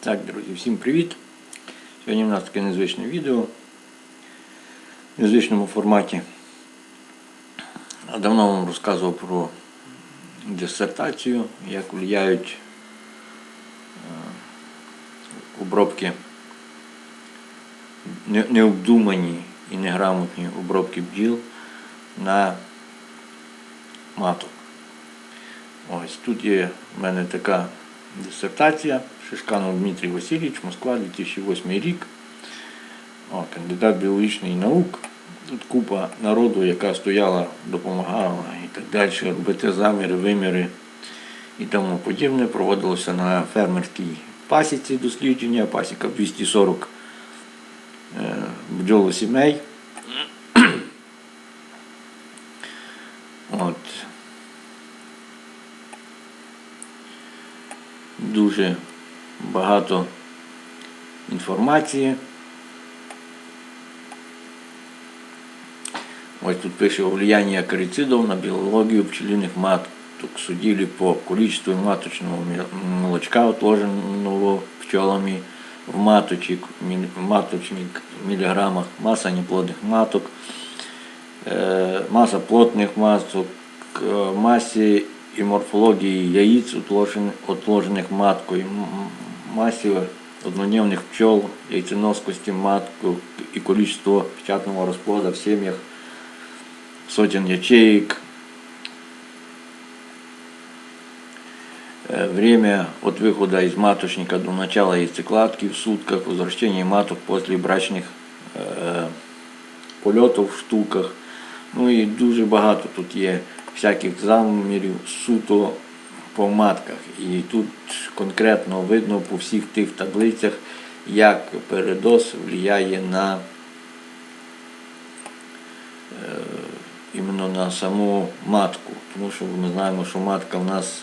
Так, друзі, всім привіт! Сьогодні в нас таке незвичне відео в незвичному форматі. Давно вам розказував про дисертацію, як впливають е, обробки, необдумані і неграмотні обробки бджіл на маток. Ось тут є в мене така дисертація. Шишканов Дмитрій Васильович, Москва, 2008 рік. О, кандидат біологічних наук. Тут купа народу, яка стояла, допомагала і так далі, робити заміри, виміри і тому подібне. Проводилося на фермерській пасіці дослідження, пасіка 240 е, бджолосімей. От. Дуже багато інформації. Ось тут пише влияние акарицидов на биологию пчелиных маток. Судили по количеству маточного ме- молочка, отложенного пчелами в маточек, милли- маточник в миллиграммах, масса неплодных маток, э, масса плотных маток, э, массе и морфологии яиц, отложен- отложенных маткой, м- м- массе однодневных пчел, яйценоскости матку и количество печатного расплода в семьях сотен ячеек, Э, время от выхода из маточника до начала яйцекладки в сутках, возвращение маток после брачних е, польотів в штуках. Ну і дуже багато тут є всяких замірів суто по матках. І тут конкретно видно по всіх тих таблицях, як передоз впливає на іменно на саму матку. Тому що ми знаємо, що матка в нас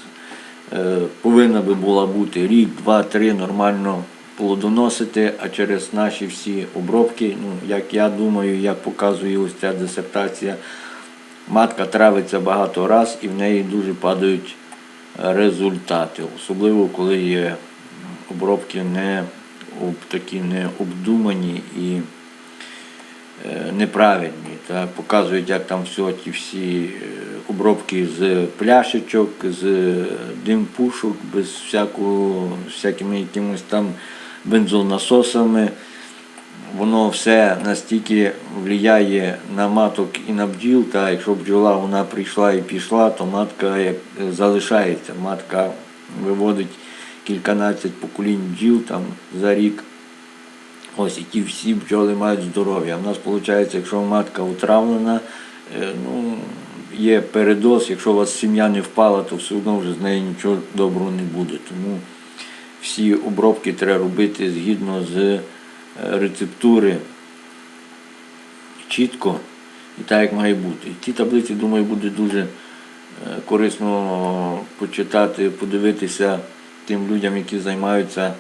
е, повинна би була бути рік, два, три нормально плодоносити, а через наші всі обробки, ну, як я думаю, як показує ось ця дисертація, матка травиться багато раз і в неї дуже падають е, результати. Особливо коли є обробки не такі не обдумані і е, неправильні. Та показують, як там все ті всі е, обробки з пляшечок, з димпушок, без всякого, всякими якимось там бензонасосами. Воно все настільки впливає на маток і на бджіл, та якщо бджола вона прийшла і пішла, то матка е, залишається. Матка виводить кільканадцять поколінь бджіл там за рік. Ось і ті всі бджоли мають здоров'я. У нас виходить, якщо матка отравлена, е, ну, є передоз, якщо у вас сім'я не впала, то все одно вже з нею нічого доброго не буде. Тому всі обробки треба робити згідно з рецептури чітко і так, як має бути. І ті таблиці, думаю, буде дуже е, корисно почитати, подивитися тим людям, які займаються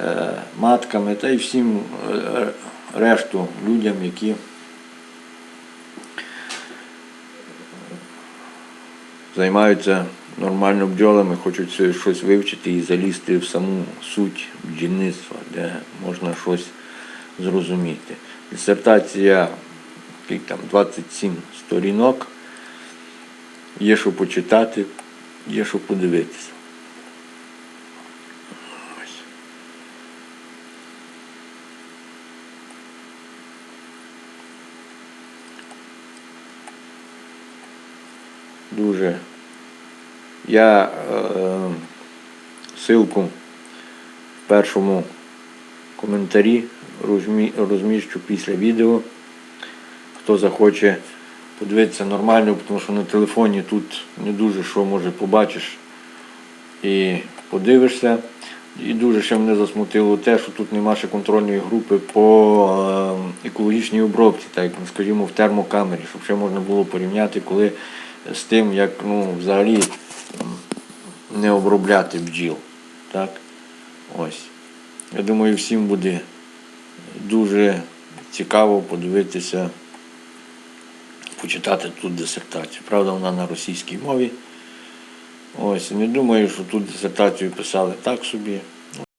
е, матками, та й всім е, решту людям, які займаються нормально бджолами, хочуть щось вивчити і залізти в саму суть бджільництва, де можна щось зрозуміти. Дисертація там, 27 сторінок. Є що почитати, є що подивитися. Дуже. Я е, ссылку в першому коментарі розмі- розміщу після відео. Хто захоче подивитися нормально, тому що на телефоні тут не дуже що може побачиш і подивишся. І дуже ще мене засмутило те, що тут нема ще контрольної групи по е, екологічній обробці, так скажімо, в термокамері, щоб ще можна було порівняти, коли з тим, як ну, взагалі не обробляти бджіл. Так? Ось. Я думаю, всім буде дуже цікаво подивитися, почитати тут дисертацію. Правда, вона на російській мові. Ось, не думаю, що тут дисертацію писали так собі.